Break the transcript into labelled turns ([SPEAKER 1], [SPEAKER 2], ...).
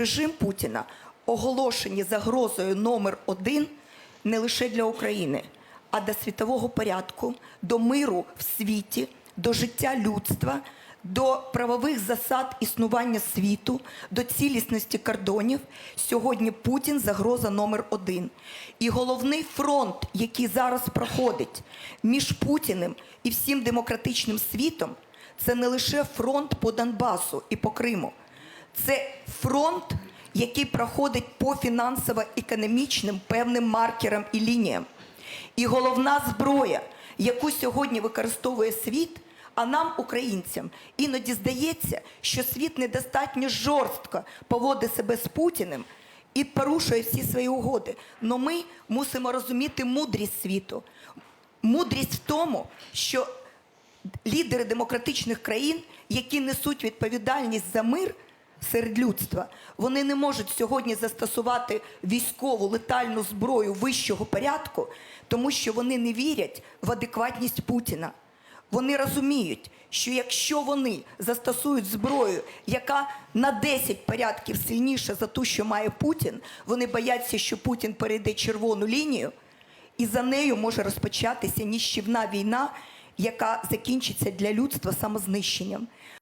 [SPEAKER 1] режим Путіна оголошені загрозою номер один не лише для України, а до світового порядку, до миру в світі, до життя людства, до правових засад існування світу, до цілісності кордонів. Сьогодні Путін загроза номер один. І головний фронт, який зараз проходить між Путіним і всім демократичним світом, це не лише фронт по Донбасу і по Криму. Це фронт, який проходить по фінансово-економічним певним маркерам і лініям. І головна зброя, яку сьогодні використовує світ, а нам, українцям, іноді здається, що світ недостатньо жорстко поводить себе з Путіним і порушує всі свої угоди. Но ми мусимо розуміти мудрість світу. Мудрість в тому, що лідери демократичних країн, які несуть відповідальність за мир серед людства, вони не можуть сьогодні застосувати військову летальну зброю вищого порядку, тому що вони не вірять в адекватність Путіна. Вони розуміють, що якщо вони застосують зброю, яка на 10 порядків сильніша за ту, що має Путін, вони бояться, що Путін перейде червону лінію, і за нею може розпочатися ніщівна війна, яка закінчиться для людства самознищенням.